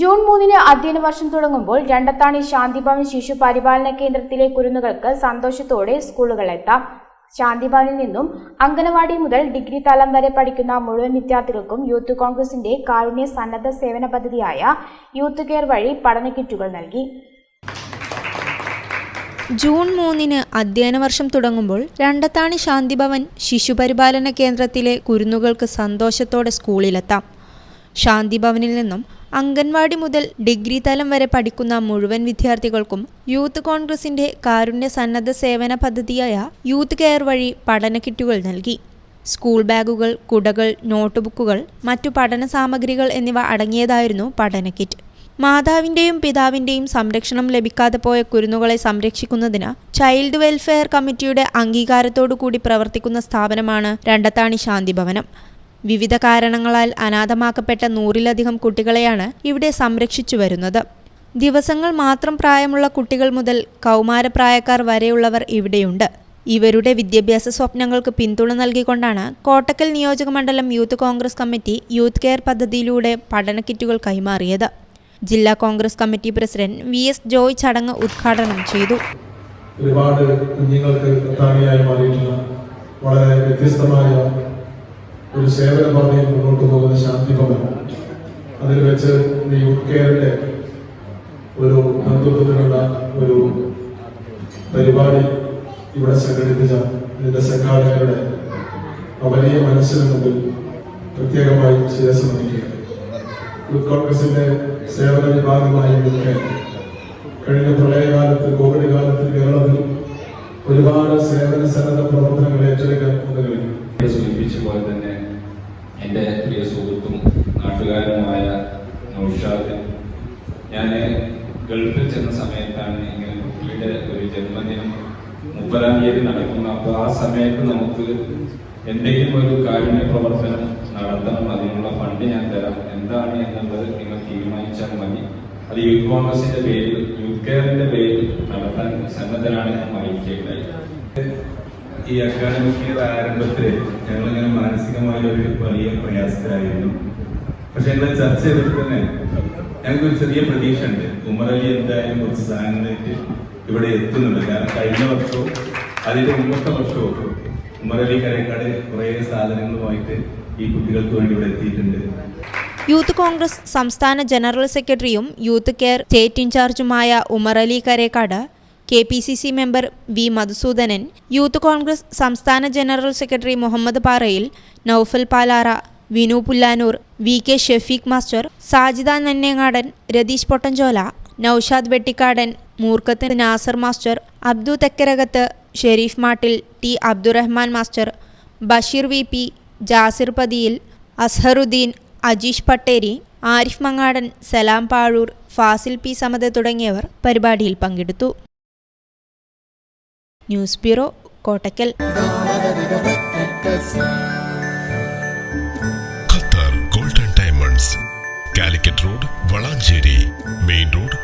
June മൂന്നിന് അധ്യയന വർഷം തുടങ്ങുമ്പോൾ രണ്ടത്താണി ശാന്തിഭവൻ ശിശു പരിപാലന കേന്ദ്രത്തിലെ കുരുന്നുകൾക്ക് സന്തോഷത്തോടെ സ്കൂളുകളെത്താം ശാന്തിഭവനിൽ നിന്നും അംഗനവാടി മുതൽ ഡിഗ്രി തലം വരെ പഠിക്കുന്ന മുഴുവൻ വിദ്യാർത്ഥികൾക്കും യൂത്ത് കോൺഗ്രസിന്റെ കാരുണ്യ സന്നദ്ധ സേവന പദ്ധതിയായ യൂത്ത് കെയർ വഴി പഠന കിറ്റുകൾ നൽകി. ജൂൺ മൂന്നിന് അധ്യയന വർഷം തുടങ്ങുമ്പോൾ രണ്ടത്താണി ശാന്തിഭവൻ ശിശുപരിപാലന കേന്ദ്രത്തിലെ കുരുന്നുകൾക്ക് സന്തോഷത്തോടെ സ്കൂളിലെത്താം. ശാന്തിഭവനിൽ നിന്നും അംഗൻവാടി മുതൽ ഡിഗ്രി തലം വരെ പഠിക്കുന്ന മുഴുവൻ വിദ്യാർത്ഥികൾക്കും യൂത്ത് കോൺഗ്രസിന്റെ കാരുണ്യ സന്നദ്ധ സേവന പദ്ധതിയായ യൂത്ത് കെയർ വഴി പഠന കിറ്റുകൾ നൽകി. സ്കൂൾ ബാഗുകൾ കുടകൾ നോട്ട്ബുക്കുകൾ മറ്റു പഠന സാമഗ്രികൾ എന്നിവ അടങ്ങിയതായിരുന്നു പഠന കിറ്റ്. മാതാവിന്റെയും പിതാവിന്റെയും സംരക്ഷണം ലഭിക്കാതെ പോയ കുരുന്നുകളെ സംരക്ഷിക്കുന്നതിന് ചൈൽഡ് വെൽഫെയർ കമ്മിറ്റിയുടെ അംഗീകാരത്തോടു കൂടി പ്രവർത്തിക്കുന്ന സ്ഥാപനമാണ് രണ്ടത്താണി ശാന്തിഭവനം. വിവിധ കാരണങ്ങളാൽ അനാഥമാക്കപ്പെട്ട നൂറിലധികം കുട്ടികളെയാണ് ഇവിടെ സംരക്ഷിച്ചു വരുന്നത്. ദിവസങ്ങൾ മാത്രം പ്രായമുള്ള കുട്ടികൾ മുതൽ കൗമാരപ്രായക്കാർ വരെയുള്ളവർ ഇവിടെയുണ്ട്. ഇവരുടെ വിദ്യാഭ്യാസ സ്വപ്നങ്ങൾക്ക് പിന്തുണ നൽകിക്കൊണ്ടാണ് കോട്ടക്കൽ നിയോജക മണ്ഡലം youth Congress committee youth care പദ്ധതിയിലൂടെ പഠന കിറ്റുകൾ കൈമാറിയത്. ജില്ലാ Congress committee president V S Joy ചടങ്ങ് ഉദ്ഘാടനം ചെയ്തു. ഒരുപാട് കുഞ്ഞുങ്ങൾക്ക് വളരെ വ്യത്യസ്തമായ ഒരു സേവന പാതയിൽ മുന്നോട്ട് പോകുന്ന ശാന്തി ഭവൻ അതിൽ വെച്ച് യൂത്ത് കെയറിന്റെ ഒരു നേതൃത്വത്തിലുള്ള ഒരു പരിപാടി ഇവിടെ സംഘടിപ്പിച്ച ഇതിന്റെ സംഘാടകരുടെ വലിയ മനസ്സിന് മുമ്പിൽ പ്രത്യേകമായി ശിരസ് നമിക്കുകയാണ് യൂത്ത് കോൺഗ്രസിന്റെ സേവന വിഭാഗമായി യൂത്ത് കഴിഞ്ഞ പ്രളയകാലത്ത് കോവിഡ് കാലത്ത് കേരളത്തിൽ ഒരുപാട് സേവന സന്നദ്ധ പ്രവർത്തനങ്ങൾ ഏറ്റെടുക്കാൻ ഒന്ന് ഇവിടെ സൂചിപ്പിച്ച പോലെ തന്നെ എന്റെ പ്രിയ സുഹൃത്തും നാട്ടുകാരനുമായ നൗഷാദ്. ഞാൻ ഗൾഫിൽ ചെന്ന സമയത്താണ് ഇങ്ങനെ കുട്ടിയുടെ ഒരു ജന്മദിനം മുപ്പതാം തീയതി നടക്കുന്നു അപ്പോൾ ആ സമയത്ത് നമുക്ക് എന്തെങ്കിലും ഒരു കാരുണ്യ പ്രവർത്തനം നടത്തണം. അതിനുള്ള ഫണ്ട് ഞാൻ തരാം. എന്താണ് എന്നുള്ളത് നിങ്ങൾ തീരുമാനിച്ചാൽ മതി. അത് യൂത്ത് കോൺഗ്രസിന്റെ പേരിൽ യൂത്ത് കെയറിന്റെ പേരിൽ നടത്താൻ സന്നദ്ധനാണ് ഞാൻ അറിയിക്കുകയുണ്ടായി. ഈ അക്കാഡമിക് ഇയർ ആരംഭത്തിൽ ഞങ്ങളിങ്ങനെ മാനസികമായ ഒരു വലിയ പ്രയാസത്തിലായിരുന്നു. പക്ഷെ ഞങ്ങൾ ചർച്ച ചെയ്തിട്ട് തന്നെ ഞങ്ങൾക്കൊരു ചെറിയ പ്രതീക്ഷ ഉണ്ട് ഉമർ അലി എന്തായാലും കുറച്ച് സാധനങ്ങളായിട്ട് ഇവിടെ എത്തുന്നുണ്ട്. കാരണം കഴിഞ്ഞ വർഷവും അതിന്റെ മുമ്പത്തെ വർഷവും ഉമർ അലി കരേക്കാട് കുറേ സാധനങ്ങളുമായിട്ട് ഈ കുട്ടികൾക്ക് വേണ്ടി ഇവിടെ എത്തിയിട്ടുണ്ട്. യൂത്ത് കോൺഗ്രസ് സംസ്ഥാന ജനറൽ സെക്രട്ടറിയും youth care state ഇൻചാർജുമായ Umar Ali Karekkad K P C C member V Madhusoodanan youth Congress സംസ്ഥാന general secretary Muhammad Parayil Noufal Palara Vinu Pullanur V K Shafeeq master Sajida Nannengadan Ratheesh Pottanchola Noushad Vettikkadan Moorkkath Nasar master Abdu Thekkarakath Shareef Mattil T Abdurahman master Basheer V P Jasir Pathiyil Azharuddeen Ajeesh Patteri Arif Mangadan Salam Pazhur Fasil P Samatha തുടങ്ങിയവർ പരിപാടിയിൽ പങ്കെടുത്തു. News bureau Kottakkal. Qatar golden diamonds. Calicut road Valanchery. Main road